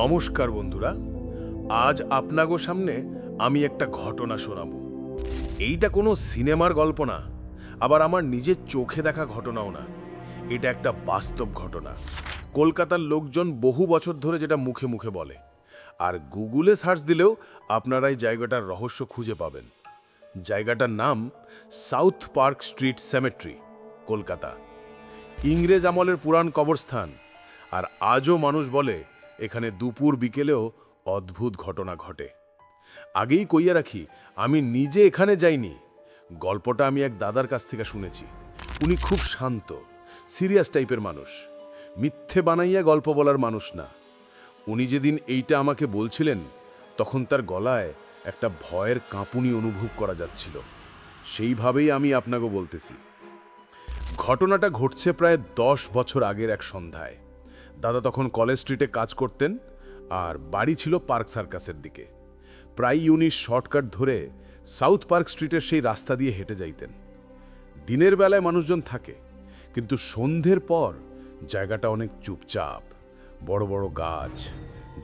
নমস্কার বন্ধুরা, আজ আপনাগো সামনে আমি একটা ঘটনা শোনাবো। এইটা কোনো সিনেমার গল্প না, আবার আমার নিজের চোখে দেখা ঘটনাও না। এটা একটা বাস্তব ঘটনা। কলকাতার লোকজন বহু বছর ধরে যেটা মুখে মুখে বলে, আর গুগলে সার্চ দিলেও আপনারা এই জায়গাটার রহস্য খুঁজে পাবেন। জায়গাটার নাম South Park Street Cemetery, Kolkata. ইংরেজ আমলের পুরাণ কবরস্থান, আর আজও মানুষ বলে এখানে দুপুর বিকেলেও অদ্ভুত ঘটনা ঘটে। আগেই কইয়া রাখি, আমি নিজে এখানে যাইনি। গল্পটা আমি এক দাদার কাছ থেকে শুনেছি। উনি খুব শান্ত, সিরিয়াস টাইপের মানুষ। মিথ্যে বানাইয়া গল্প বলার মানুষ না। উনি যেদিন এইটা আমাকে বলছিলেন, তখন তার গলায় একটা ভয়ের কাঁপুনি অনুভব করা যাচ্ছিল। সেইভাবেই আমি আপনাকে বলতেছি। ঘটনাটা ঘটছে প্রায় দশ বছর আগের এক সন্ধ্যায়। দাদা তখন কলেজ স্ট্রিটে কাজ করতেন আর বাড়ি ছিল পার্ক সার্কাসের দিকে। প্রায় উনি শর্টকাট ধরে সাউথ পার্ক স্ট্রিটের সেই রাস্তা দিয়ে হেঁটে যাইতেন। দিনের বেলায় মানুষজন থাকে, কিন্তু সন্ধ্যের পর জায়গাটা অনেক চুপচাপ। বড় বড় গাছ,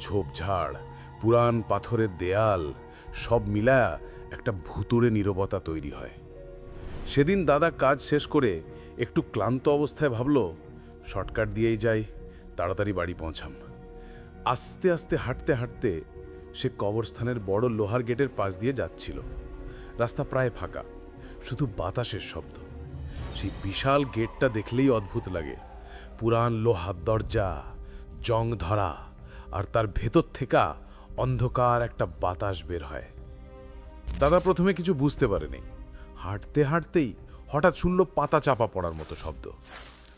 ঝোপঝাড় পুরান পাথরের দেয়াল, সব মিলায়া একটা ভুতুরে নীরবতা তৈরি হয়। সেদিন দাদা কাজ শেষ করে একটু ক্লান্ত অবস্থায় ভাবল, শর্টকাট দিয়েই যাই। তাড়াতাড়ি বাড়ি পৌঁছাম। আস্তে আস্তে হাঁটতে হাঁটতে সে কবরস্থানের বড় লোহার গেটের পাশ দিয়ে যাচ্ছিল। রাস্তা প্রায় ফাঁকা, শুধু বাতাসের শব্দ। সেই বিশাল গেটটা দেখলেই অদ্ভুত লাগে। পুরান লোহার দরজা, জং ধরা, আর তার ভেতর থেকে অন্ধকার একটা বাতাস বের হয়। দাদা প্রথমে কিছু বুঝতে পারেনি। হাঁটতে হাঁটতেই হঠাৎ শুনল পাতা চাপা পড়ার মতো শব্দ।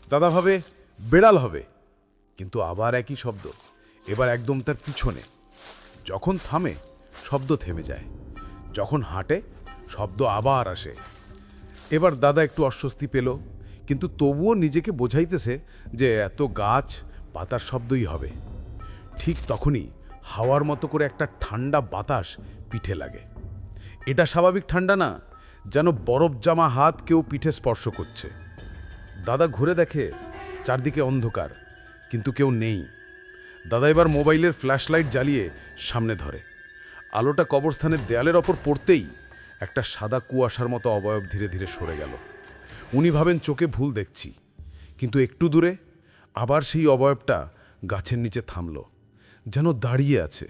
দাদা ভাবে, বেড়াল হবে। কিন্তু আবার একই শব্দ। এবার একদম তার পিছনে। যখন থামে, শব্দ থেমে যায়। যখন হাঁটে, শব্দ আবার আসে। এবার দাদা একটু অস্বস্তি পেল, কিন্তু তবুও নিজেকে বোঝাইতেছে যে এত গাছ পাতার শব্দই হবে। ঠিক তখনই হাওয়ার মতো করে একটা ঠান্ডা বাতাস পিঠে লাগে। এটা স্বাভাবিক ঠান্ডা না, যেন বরফ জামা হাত কেউ পিঠে স্পর্শ করছে। দাদা ঘুরে দেখে, চারদিকে অন্ধকার। কিন্তু কেউ নেই। দাদা এবার মোবাইলের ফ্ল্যাশলাইট জ্বালিয়ে সামনে ধরে। আলোটা কবরস্থানের দেয়ালের ওপর পড়তেই একটা সাদা কুয়াশার মতো অবয়ব ধীরে ধীরে সরে গেল। উনি ভাবেন, চোখে ভুল দেখছি। কিন্তু একটু দূরে আবার সেই অবয়বটা গাছের নিচে থামল, যেন দাঁড়িয়ে আছে।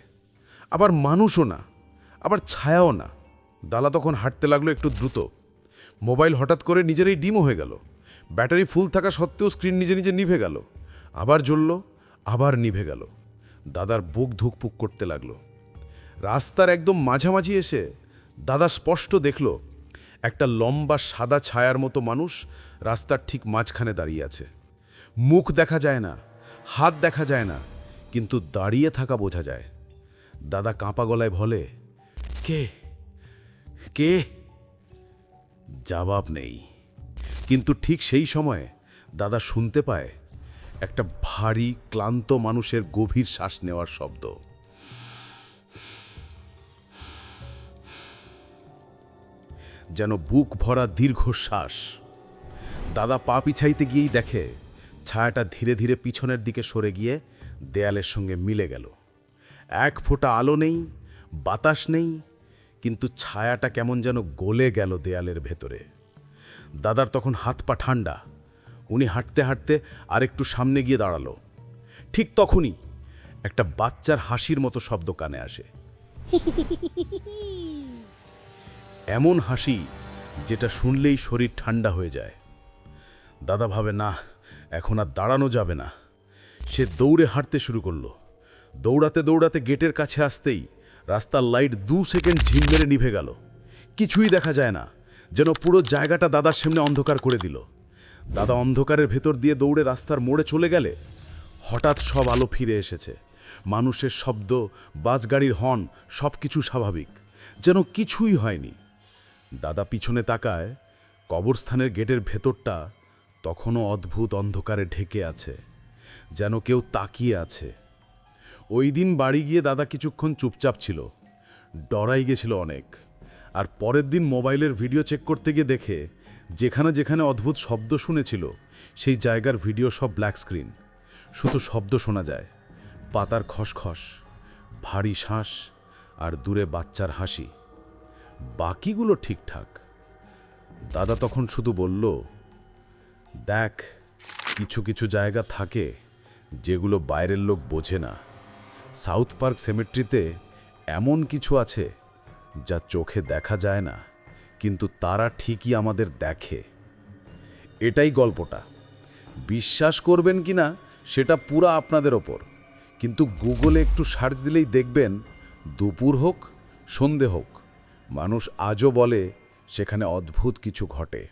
আবার মানুষও না, আবার ছায়াও না। দালা তখন হাঁটতে লাগল একটু দ্রুত। মোবাইল হঠাৎ করে নিজেরই ডিমও হয়ে গেল। ব্যাটারি ফুল থাকা সত্ত্বেও স্ক্রিন নিজে নিজে নিভে গেল। আবার জ্বলল, আবার নিভে গেল। দাদার বুক ধুকপুক করতে লাগল। রাস্তার একদম মাঝামাঝি এসে দাদা স্পষ্ট দেখল, একটা লম্বা সাদা ছায়ার মতো মানুষ রাস্তার ঠিক মাঝখানে দাঁড়িয়ে আছে। মুখ দেখা যায় না, হাত দেখা যায় না, কিন্তু দাঁড়িয়ে থাকা বোঝা যায়। দাদা কাঁপা গলায় বলে, কে? কে? জবাব নেই। কিন্তু ঠিক সেই সময় দাদা শুনতে পায় একটা ভারী, ক্লান্ত মানুষের গভীর শ্বাস নেওয়ার শব্দ। যেন বুক ভরা দীর্ঘশ্বাস। দাদা পা পিছাইতে গিয়েই দেখে, ছায়াটা ধীরে ধীরে পিছনের দিকে সরে গিয়ে দেয়ালের সঙ্গে মিলে গেল। এক ফোঁটা আলো নেই, বাতাস নেই, কিন্তু ছায়াটা কেমন যেন গলে গেল দেয়ালের ভেতরে। দাদার তখন হাত পা ঠান্ডা উনি হাঁটতে হাঁটতে আরেকটু সামনে গিয়ে দাঁড়াল। ঠিক তখনই একটা বাচ্চার হাসির মতো শব্দ কানে আসে। এমন হাসি যেটা শুনলেই শরীর ঠান্ডা হয়ে যায়। দাদা ভাবে, না, এখন আর দাঁড়ানো যাবে না। সে দৌড়ে হাঁটতে শুরু করল। দৌড়াতে দৌড়াতে গেটের কাছে আসতেই রাস্তার লাইট দু সেকেন্ড ঝিম মেরে নিভে গেল। কিছুই দেখা যায় না, যেন পুরো জায়গাটা দাদার সামনে অন্ধকার করে দিল। দাদা অন্ধকারের ভেতর দিয়ে দৌড়ে রাস্তার মোড়ে চলে গেলে হঠাৎ সব আলো ফিরে এসেছে। মানুষের শব্দ বাস গাড়ির হর্ন সব কিছু স্বাভাবিক। যেন কিছুই হয়নি। দাদা পিছনে তাকায়, কবরস্থানের গেটের ভেতরটা তখনও অদ্ভুত অন্ধকারে ঢেকে আছে, যেন কেউ তাকিয়ে আছে। ওই দিন বাড়ি গিয়ে দাদা কিছুক্ষণ চুপচাপ ছিল। ডরাই গেছিল অনেক। আর পরের দিন মোবাইলের ভিডিও চেক করতে গিয়ে দেখে যেখানে যেখানে অদ্ভুত শব্দ শুনেছিল, সেই জায়গার ভিডিও সব ব্ল্যাক স্ক্রিন। শুধু শব্দ শোনা যায়। পাতার খসখস, ভারী শ্বাস আর দূরে বাচ্চার হাসি। বাকিগুলো ঠিকঠাক। দাদা তখন শুধু বলল, দেখ, কিছু কিছু জায়গা থাকে যেগুলো বাইরের লোক বোঝে না। সাউথ পার্ক সেমেট্রিতে এমন কিছু আছে যা চোখে দেখা যায় না। কিন্তু তারা ঠিকই আমাদের দেখে। এটাই গল্পটা। বিশ্বাস করবেন কি না, সেটা পুরো আপনাদের ওপর। কিন্তু গুগলে একটু সার্চ দিলেই দেখবেন, দুপুর হোক, সন্ধে হোক, মানুষ আজও বলে, সেখানে অদ্ভুত কিছু ঘটে।